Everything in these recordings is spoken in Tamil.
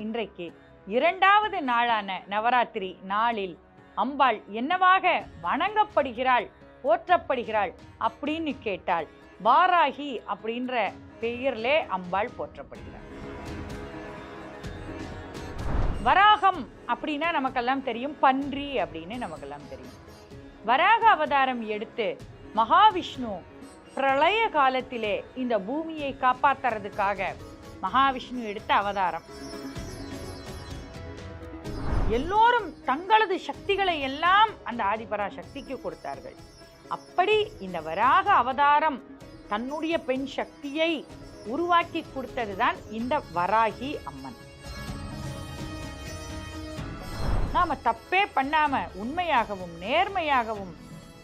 இன்றைக்கு இரண்டாவது நாளான நவராத்திரி நாளில் அம்பாள் என்னவாக வணங்கப்படுகிறாள் போற்றப்படுகிறாள் அப்படின்னு கேட்டால் வாராகி அப்படின்ற பெயர்லே அம்பாள் போற்றப்படுகிறாள். வராகம் அப்படின்னா நமக்கெல்லாம் தெரியும் பன்றி அப்படின்னு நமக்கெல்லாம் தெரியும். வராக அவதாரம் எடுத்து மகாவிஷ்ணு பிரளய காலத்திலே இந்த பூமியை காப்பாத்துறதுக்காக மகாவிஷ்ணு எடுத்த அவதாரம். எல்லோரும் தங்களது சக்திகளை எல்லாம் அந்த ஆதிபரா சக்திக்கு கொடுத்தார்கள். அப்படி இந்த வராக அவதாரம் தன்னுடைய பெண் சக்தியை உருவாக்கி கொடுத்ததுதான் இந்த வராகி அம்மன். நாம தப்பே பண்ணாம உண்மையாகவும் நேர்மையாகவும்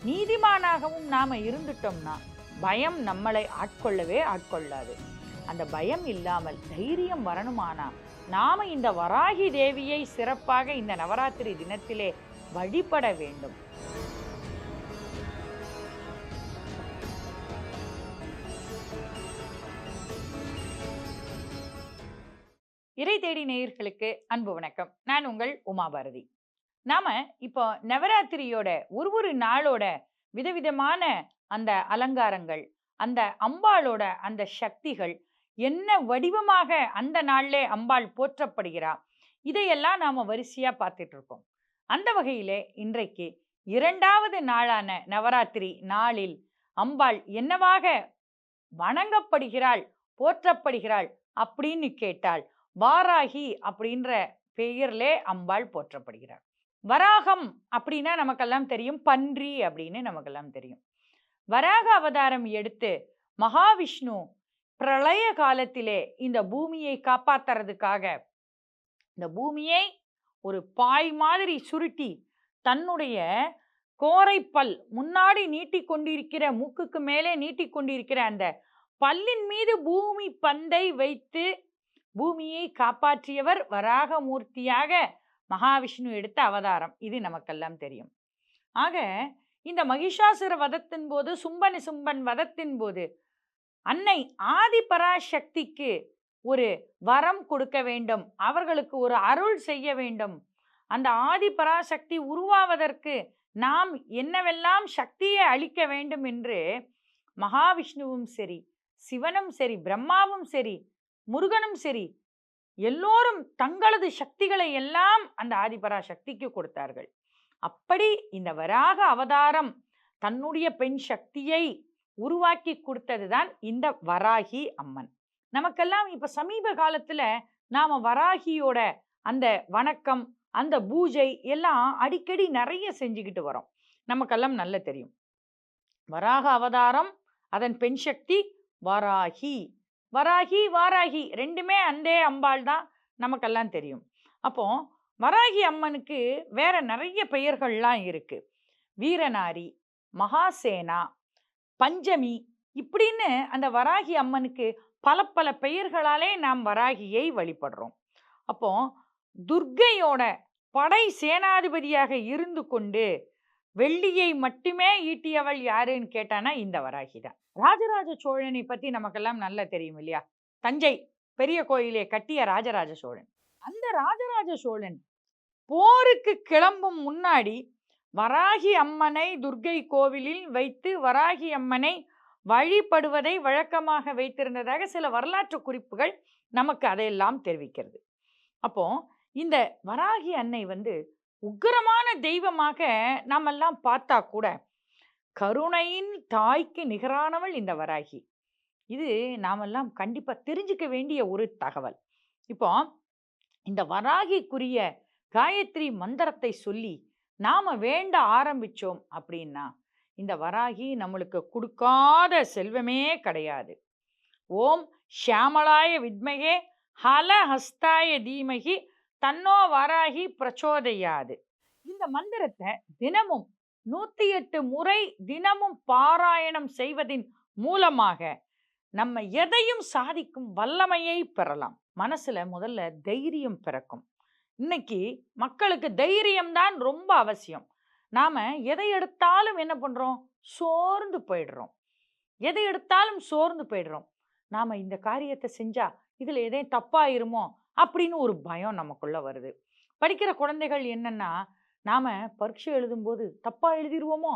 நீதிமானாகவும் நாம இருந்துட்டோம்னா பயம் நம்மளை ஆட்கொள்ளவே ஆட்கொள்ளாது. அந்த பயம் இல்லாமல் தைரியம் வரணுமானா நாம இந்த வராகி தேவியை சிறப்பாக இந்த நவராத்திரி தினத்திலே வழிபட வேண்டும். இறை தேடி நேயர்களுக்கு அன்பு வணக்கம். நான் உங்கள் உமாபாரதி. நாம இப்போ நவராத்திரியோட ஒரு ஒரு நாளோட விதவிதமான அந்த அலங்காரங்கள் அந்த அம்பாளோட அந்த சக்திகள் என்ன வடிவமாக அந்த நாளிலே அம்பாள் போற்றப்படுகிறார் இதையெல்லாம் நாம் வரிசையாக பார்த்துட்டு இருக்கோம் அந்த வகையிலே இன்றைக்கு இரண்டாவது நாளான நவராத்திரி நாளில் அம்பாள் என்னவாக வணங்கப்படுகிறாள் போற்றப்படுகிறாள் அப்படின்னு கேட்டால் வாராகி அப்படின்ற பெயர்லே அம்பாள் போற்றப்படுகிறார் வராகம் அப்படின்னா நமக்கெல்லாம் தெரியும் பன்றி அப்படின்னு நமக்கெல்லாம் தெரியும். வராக அவதாரம் எடுத்து மகாவிஷ்ணு பிரளய காலத்திலே இந்த பூமியை காப்பாத்துறதுக்காக இந்த பூமியை ஒரு பாய் மாதிரி சுருட்டி தன்னுடைய கோரைப்பல் முன்னாடி நீட்டி கொண்டிருக்கிற மூக்குக்கு மேலே நீட்டி கொண்டிருக்கிற அந்த பல்லின் மீது பூமி பந்தை வைத்து பூமியை காப்பாற்றியவர் வராகமூர்த்தியாக மகாவிஷ்ணு எடுத்த அவதாரம். இது நமக்கெல்லாம் தெரியும். ஆக இந்த மகிஷாசுர வதத்தின் போது சும்பன் சும்பன் வதத்தின் போது அன்னை ஆதிபராசக்திக்கு ஒரு வரம் கொடுக்க வேண்டும். அவர்களுக்கு ஒரு அருள் செய்ய வேண்டும். அந்த ஆதிபராசக்தி உருவாவதற்கு நாம் என்னவெல்லாம் சக்தியை அளிக்க வேண்டும் என்று மகாவிஷ்ணுவும் சரி சிவனும் சரி பிரம்மாவும் சரி முருகனும் சரி எல்லோரும் தங்களது சக்திகளை எல்லாம் அந்த ஆதிபரா சக்திக்கு கொடுத்தார்கள். அப்படி இந்த வராக அவதாரம் தன்னுடைய பெண் சக்தியை உருவாக்கி கொடுத்தது தான் இந்த வராகி அம்மன். நமக்கெல்லாம் இப்போ சமீப காலத்தில் நாம் வராகியோட அந்த வணக்கம் அந்த பூஜை எல்லாம் அடிக்கடி நிறைய செஞ்சுக்கிட்டு வரோம். நமக்கெல்லாம் நல்ல தெரியும். வராக அவதாரம் அதன் பெண் சக்தி வராகி. வராகி வாராகி ரெண்டுமே அந்தே அம்பாள் தான் நமக்கெல்லாம் தெரியும். அப்போ வராகி அம்மனுக்கு வேற நிறைய பெயர்கள்லாம் இருக்கு. வீரநாரி மகாசேனா பஞ்சமி இப்படின்னு அந்த வராகி அம்மனுக்கு பல பல பெயர்களாலே நாம் வராகியை வழிபடுறோம். அப்போ துர்க்கையோட படை சேனாதிபதியாக இருந்து கொண்டு வெள்ளியை மட்டுமே ஈட்டியவள் யாருன்னு கேட்டானா இந்த வராகி தான். ராஜராஜ சோழனை பற்றி நமக்கெல்லாம் நல்லா தெரியும் இல்லையா? தஞ்சை பெரிய கோயிலே கட்டிய ராஜராஜ சோழன். அந்த ராஜராஜ சோழன் போருக்கு கிளம்பும் முன்னாடி வராகி அம்மனை துர்க்கை கோவிலில் வைத்து வராகி அம்மனை வழிபடுவதை வழக்கமாக வைத்திருந்ததாக சில வரலாற்று குறிப்புகள் நமக்கு அதையெல்லாம் தெரிவிக்கிறது. அப்போ இந்த வராகி அன்னை வந்து உக்கிரமான தெய்வமாக நாமெல்லாம் பார்த்தா கூட கருணையின் தாய்க்கு நிகரானவள் இந்த வராகி. இது நாமெல்லாம் கண்டிப்பாக தெரிஞ்சுக்க வேண்டிய ஒரு தகவல். இப்போ இந்த வராகிக்குரிய காயத்ரி மந்திரத்தை சொல்லி நாம் வேண்ட ஆரம்பிச்சோம் அப்படின்னா இந்த வராகி நம்மளுக்கு கொடுக்காத செல்வமே கிடையாது. ஓம் ஷியாமலாய வித்மகே ஹல ஹஸ்தாய தீமகி தன்னோ வராகி பிரச்சோதையாது. இந்த மந்திரத்தை தினமும் நூற்றி எட்டு முறை தினமும் பாராயணம் செய்வதின் மூலமாக நம்ம எதையும் சாதிக்கும் வல்லமையை பெறலாம். மனசில் முதல்ல தைரியம் பிறக்கும். இன்னைக்கு மக்களுக்கு தைரியம்தான் ரொம்ப அவசியம். நாம் எதை எடுத்தாலும் என்ன பண்ணுறோம் சோர்ந்து போயிடுறோம். எதை எடுத்தாலும் சோர்ந்து போயிடுறோம். நாம் இந்த காரியத்தை செஞ்சால் இதில் எதையும் தப்பாயிருமோ? அப்படின்னு ஒரு பயம் நமக்குள்ளே வருது. படிக்கிற குழந்தைகள் என்னென்னா நாம் பரீட்சை எழுதும்போது தப்பாக எழுதிடுவோமோ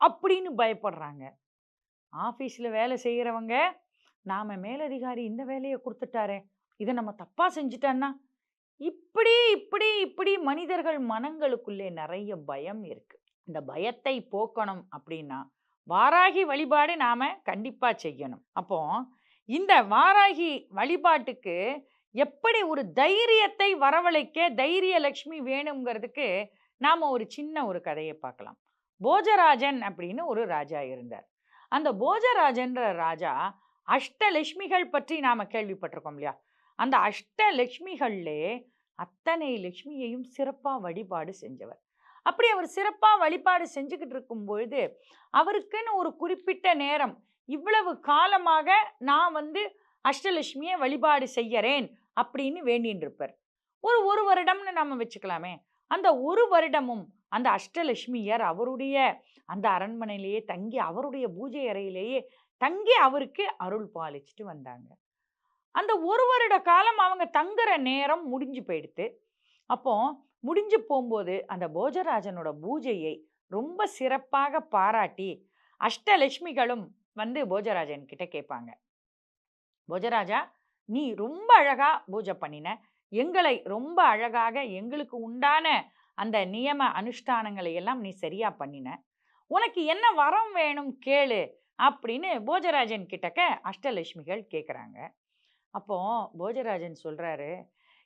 அப்படின்னு பயப்படுறாங்க. ஆஃபீஸில் வேலை செய்கிறவங்க நாம் மேலதிகாரி இந்த வேலையை கொடுத்துட்டாரே இதை நம்ம தப்பாக செஞ்சுட்டேன்னா இப்படி இப்படி இப்படி மனிதர்கள் மனங்களுக்குள்ளே நிறைய பயம் இருக்கு. இந்த பயத்தை போக்கணும் அப்படின்னா வாராகி வழிபாடு நாம கண்டிப்பா செய்யணும். அப்போ இந்த வாராகி வழிபாட்டுக்கு எப்படி ஒரு தைரியத்தை வரவழைக்க தைரிய லக்ஷ்மி வேணுங்கிறதுக்கு நாம ஒரு சின்ன ஒரு கதையை பார்க்கலாம். போஜராஜன் அப்படின்னு ஒரு ராஜா இருந்தார். அந்த போஜராஜன்ற ராஜா அஷ்டலட்சுமிகள் பற்றி நாம கேள்விப்பட்டிருக்கோம் இல்லையா? அந்த அஷ்டலட்சுமிகள்லே அத்தனை லட்சுமியையும் சிறப்பாக வழிபாடு செஞ்சவர். அப்படி அவர் சிறப்பாக வழிபாடு செஞ்சுக்கிட்டு இருக்கும் பொழுது அவருக்குன்னு ஒரு குறிப்பிட்ட நேரம் இவ்வளவு காலமாக நான் வந்து அஷ்டலட்சுமியை வழிபாடு செய்யறேன் அப்படின்னு வேண்டின்னு இருப்பார் ஒரு ஒரு வருடம்னு நம்ம வச்சுக்கலாமே அந்த ஒரு வருடமும் அந்த அஷ்டலட்சுமியர் அவருடைய அந்த அரண்மனையிலேயே தங்கி அவருடைய பூஜை அறையிலேயே தங்கி அவருக்கு அருள் பாலிச்சுட்டு வந்தாங்க. அந்த ஒரு வருட காலம் அவங்க தங்குற நேரம் முடிஞ்சு போயிடுத்து. அப்போ முடிஞ்சு போகும்போது அந்த போஜராஜனோட பூஜையை ரொம்ப சிறப்பாக பாராட்டி அஷ்டலட்சுமிகளும் வந்து போஜராஜன் கிட்ட கேட்பாங்க. போஜராஜா நீ ரொம்ப அழகா பூஜை பண்ணின. எங்களை ரொம்ப அழகாக எங்களுக்கு உண்டான அந்த நியம அனுஷ்டானங்களை எல்லாம் நீ சரியா பண்ணின. உனக்கு என்ன வரம் வேணும் கேளு அப்படின்னு போஜராஜன் கிட்டக்க அஷ்டலட்சுமிகள் கேட்குறாங்க அப்போ போஜராஜன் சொல்கிறாரு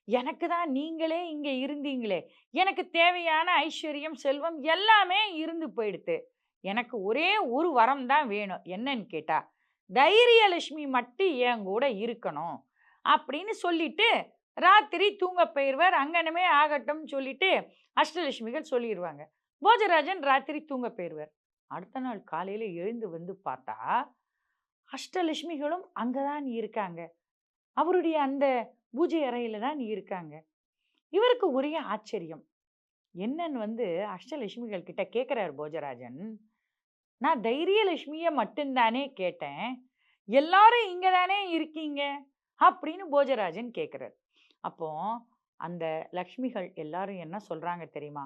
எனக்கு தான் நீங்களே இங்கே இருந்தீங்களே எனக்கு தேவையான ஐஸ்வர்யம் செல்வம் எல்லாமே இருந்து போயிடுத்து. எனக்கு ஒரே ஒரு வரம் தான் வேணும். என்னன்னு கேட்டால் தைரியலட்சுமி மட்டும் என் கூட இருக்கணும் அப்படின்னு சொல்லிட்டு ராத்திரி தூங்க போயிடுவார் அங்கனமே ஆகட்டும்னு சொல்லிட்டு அஷ்டலட்சுமிகள் சொல்லிடுவாங்க போஜராஜன் ராத்திரி தூங்க போயிடுவார் அடுத்த நாள் காலையில் எழுந்து வந்து பார்த்தா அஷ்டலட்சுமிகளும் அங்கே தான் இருக்காங்க. அவருடைய அந்த பூஜை அறையில் தான் இருக்காங்க. இவருக்கு ஒரே ஆச்சரியம். என்னன்னு வந்து அஷ்டலட்சுமிகள் கிட்ட கேட்குறாரு போஜராஜன். நான் தைரியலட்சுமியை மட்டும்தானே கேட்டேன். எல்லாரும் இங்கே தானே இருக்கீங்க? அப்படின்னு போஜராஜன் கேட்குறாரு அப்போ அந்த லக்ஷ்மிகள் எல்லாரும் என்ன சொல்கிறாங்க தெரியுமா?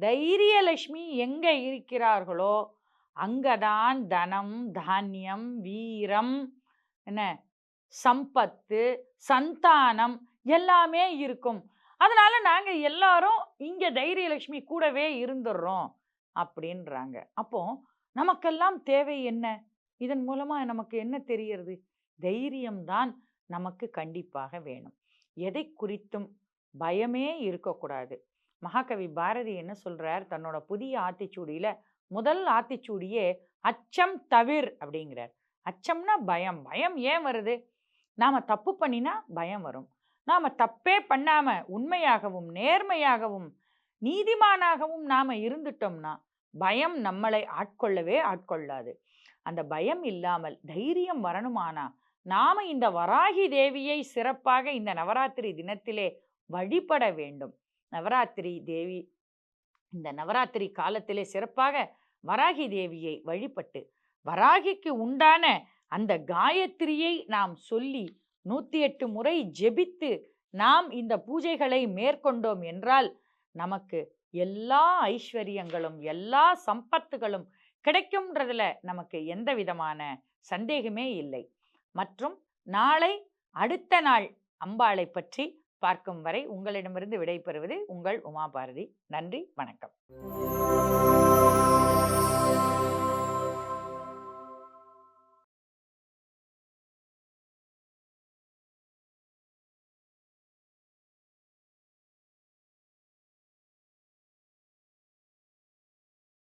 தைரியலட்சுமி எங்கே இருக்கிறார்களோ அங்கதான் தனம் தானியம் வீரம் என்ன சம்பத்து சந்தானம் எல்லாமே இருக்கும். அதனால நாங்கள் எல்லாரும் இங்கே தைரியலட்சுமி கூடவே இருந்துடுறோம் அப்படின்றாங்க. அப்போ நமக்கெல்லாம் தேவை என்ன? இதன் மூலமாக நமக்கு என்ன தெரியறது தைரியம்தான் நமக்கு கண்டிப்பாக வேணும். எதை குறித்தும் பயமே இருக்கக்கூடாது. மகாகவி பாரதி என்ன சொல்கிறார் தன்னோட புதிய ஆத்திச்சூடியில் முதல் ஆத்திச்சூடியே அச்சம் தவிர் அப்படிங்கிறார். அச்சம்னா பயம். பயம் ஏன் வருது? நாம் தப்பு பண்ணினா பயம் வரும். நாம் தப்பே பண்ணாமல் உண்மையாகவும் நேர்மையாகவும் நீதிமானாகவும் நாம் இருந்துட்டோம்னா பயம் நம்மளை ஆட்கொள்ளவே ஆட்கொள்ளாது. அந்த பயம் இல்லாமல் தைரியம் வரணுமானா நாம் இந்த வராகி தேவியை சிறப்பாக இந்த நவராத்திரி தினத்திலே வழிபட வேண்டும். நவராத்திரி தேவி இந்த நவராத்திரி காலத்திலே சிறப்பாக வராகி தேவியை வழிபட்டு வராகிக்கு உண்டான அந்த காயத்ரியை நாம் சொல்லி நூற்றி எட்டு முறை ஜெபித்து நாம் இந்த பூஜைகளை மேற்கொண்டோம் என்றால் நமக்கு எல்லா ஐஸ்வர்யங்களும் எல்லா சம்பத்துகளும் கிடைக்கும்ன்றதுல நமக்கு எந்த விதமான சந்தேகமே இல்லை. மற்றும் நாளை அடுத்த நாள் அம்பாளை பற்றி பார்க்கும் வரை உங்களிடமிருந்து விடைபெறுவது உங்கள் உமா பாரதி நன்றி வணக்கம்.